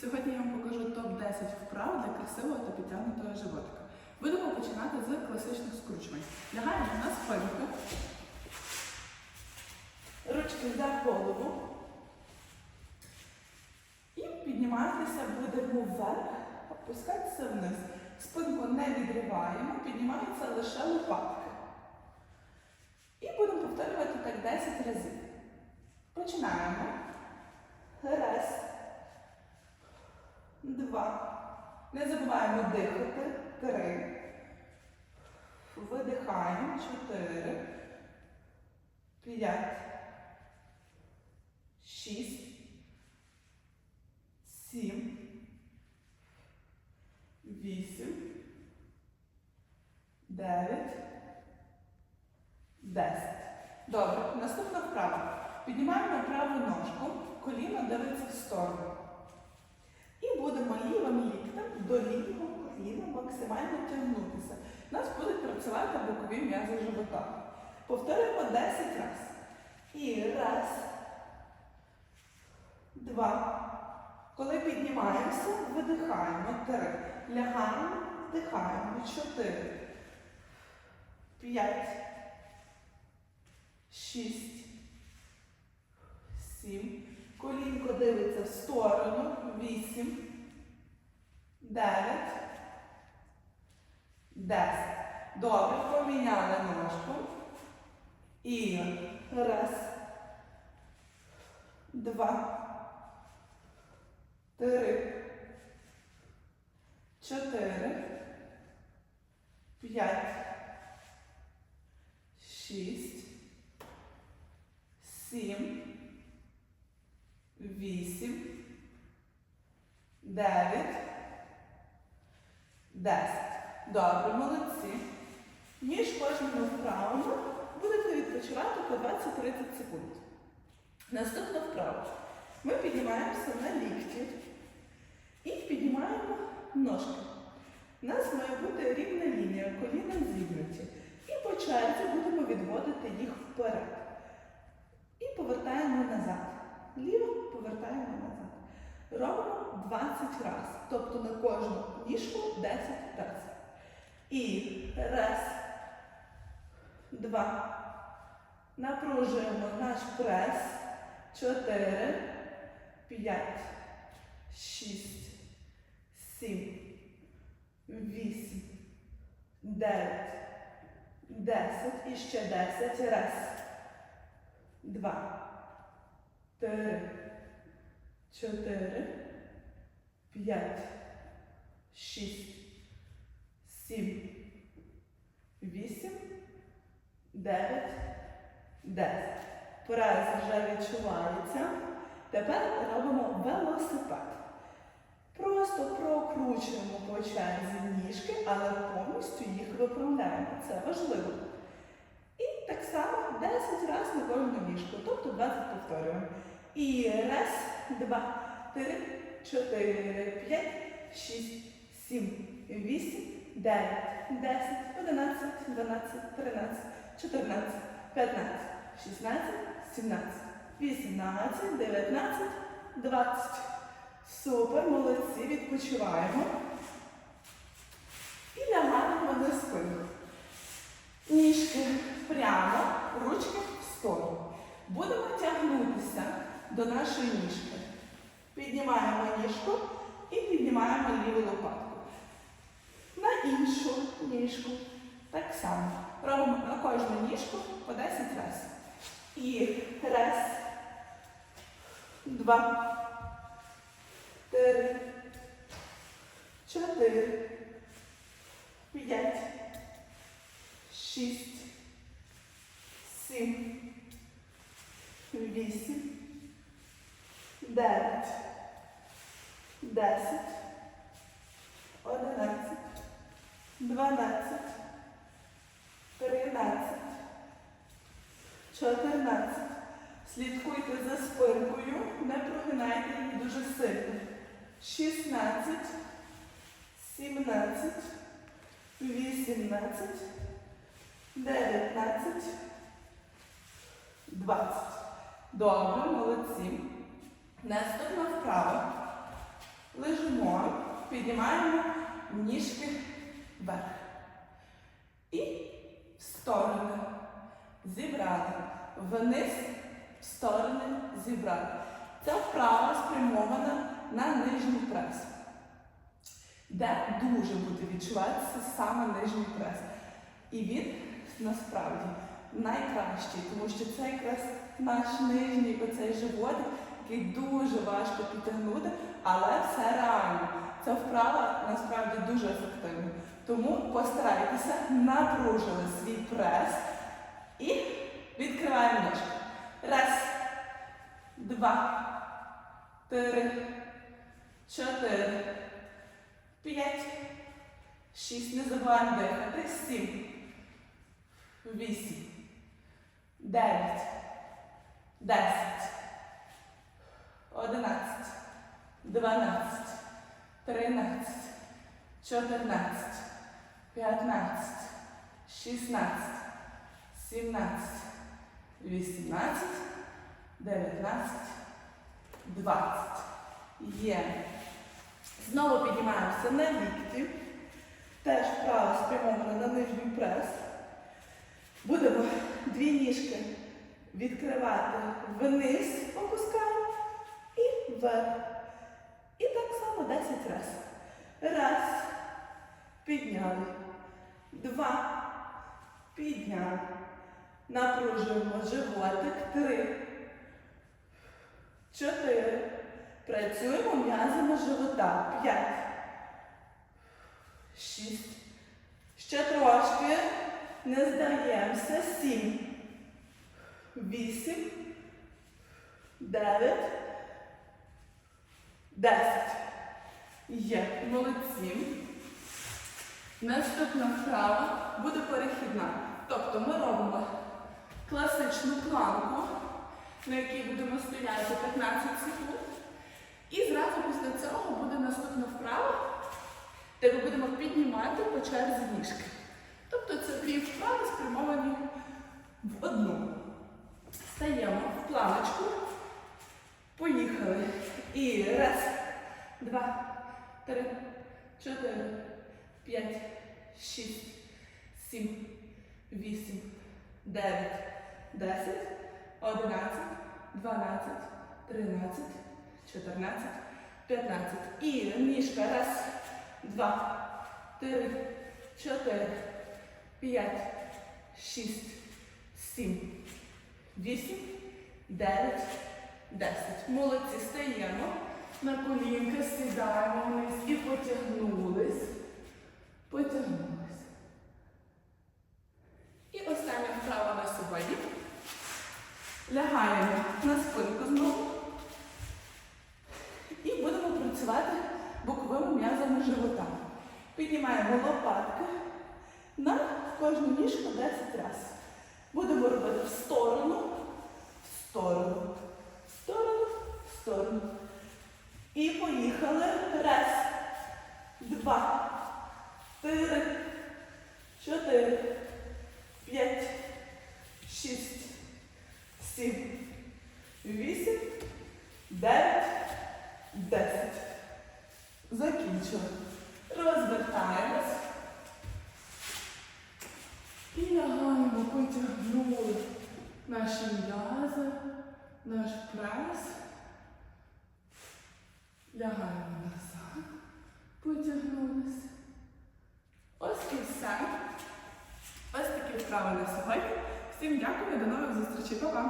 Сьогодні я вам покажу топ-10 вправ для красивого та підтягнутого животика. Будемо починати з класичних скручувань. Лягаємо на спинку, ручки за голову і підніматися будемо вверх, опускатися вниз. Спинку не відриваємо, піднімаються лише лопатки. І будемо повторювати так 10 разів. Починаємо. Раз. Два. Не забуваємо дихати. Три. Видихаємо. Чотири. П'ять. Шість. Сім. Вісім. Дев'ять. Десять. Добре. Наступна вправа. Піднімаємо праву ножку, коліно дивиться в сторону. Будемо лівим ліктем до лівого коліна максимально тягнутися. У нас будуть працювати бокові м'язи живота. Повторюємо 10 разів. І раз, два. Коли піднімаємося, видихаємо. Три. Лягаємо, вдихаємо. Чотири. П'ять. Шість. Сім. Колінко дивиться в сторону. Вісім. Дев'ять. Десять. Добре, поміняли ножку. І раз. Два. Три. Чотири. П'ять. Шість. Сім. Вісім. Дев'ять. Десять. Добре, молодці. Між кожними вправами будете відпочивати по 20-30 секунд. Наступна вправа. Ми піднімаємося на лікті і піднімаємо ножки. У нас має бути рівна лінія, коліна зігнуті. І по черзі будемо відводити їх вперед. І повертаємо назад. Ліво повертаємо назад. Робимо 20 разів. Тобто на кожну ніжку 10 разів. І раз, два. Напружуємо наш прес. Чотири, п'ять, шість, сім, вісім, дев'ять, десять. І ще десять. Раз, два, три, чотири, п'ять, шість, сім, вісім, дев'ять, десять. Прес вже відчувається. Тепер робимо велосипед. Просто прокручуємо по черзі ніжки, але повністю їх виправляємо. Це важливо. І так само 10 разів на кожну ніжку, тобто 20 повторюємо. І раз, два, три, чотири, п'ять, шість, сім, вісім, дев'ять, десять, одинадцять, дванадцять, тринадцять, чотирнадцять, п'ятнадцять, шістнадцять, сімнадцять, вісімнадцять, дев'ятнадцять, двадцять. Супер, молодці, відпочиваємо. І лягаємо на спину. Ніжки прямо, ручки в сторону. Будемо тягнутися до нашої ніжки. Піднімаємо ніжку і піднімаємо ліву лопатку. На іншу ніжку. Так само. Робимо на кожну ніжку по 10 разів. І раз, два, три, чотири, п'ять, шість, сім, вісім, дев'ять, десять, одинадцять, дванадцять, тринадцять, чотирнадцять. Слідкуйте за спинкою, не прогинайте її дуже сильно. 16, 17, 18, 19, 20. Добре, молодці. Наступна вправа. Лежимо, піднімаємо ніжки вверх. І в сторони зібрали. Вниз, в сторони зібрали. Ця вправа спрямована на нижній прес, де дуже буде відчуватися саме нижній прес. І він насправді найкращий, тому що це якраз наш нижній оцей животик, який дуже важко підтягнути, але все реально. Ця вправа насправді дуже ефективна. Тому постарайтеся, напружили свій прес і відкриваємо ножки. Раз, два, три, чотири, п'ять, шість. Не забуваємо дихати. Сім, вісім, дев'ять, десять, одинадцять, дванадцять, тринадцять, чотирнадцять, п'ятнадцять, шістнадцять, сімнадцять, вісімнадцять, дев'ятнадцять, двадцять. Є. Знову піднімаємося на лікті. Теж вправо спрямовано на нижній прес. Будемо дві ніжки відкривати вниз, опускаємо вверх. І так само 10 разів. Раз. Підняли. Два. Підняли. Напружуємо животик. Три. Чотири. Працюємо м'язами живота. П'ять. Шість. Ще трошки. Не здаємося. Сім. Вісім. Дев'ять. Десять. Є. Молодці. Наступна вправа буде перехідна. Тобто ми робимо класичну планку, на якій будемо стояти 15 секунд. І зразу після цього буде наступна вправа, де ми будемо піднімати по черзі ніжки. Тобто це дві вправи спрямовані в одну. Стаємо в планочку. Поїхали. І раз, два, три, чотири, п'ять, шість, сім, вісім, дев'ять, десять, одинадцять, дванадцять, тринадцять, чотирнадцять, п'ятнадцять. І ніжка. Раз, два, три, чотири, п'ять, шість, сім, вісім, дев'ять, десять. Молодці, стаємо. На колінка сідаємо вниз і потягнулись. Потягнулись. І остання вправа на сьогодні. Лягаємо на спинку знову. І будемо працювати боковими м'язами живота. Піднімаємо лопатки на кожну ніжку 10 разів. Будемо робити в сторону, в сторону, сторону. І поїхали. Раз, два, три, чотири, п'ять, шість, сім, вісім, дев'ять, десять. Закінчили. Розвертаємось. І лягаємо, потягнули наші м'язи, наш прес. Лягаємо назад. Потягнулися. Ось і все. Ось такі вправи на сьогодні. Всім дякую, до нових зустрічей. Па-па!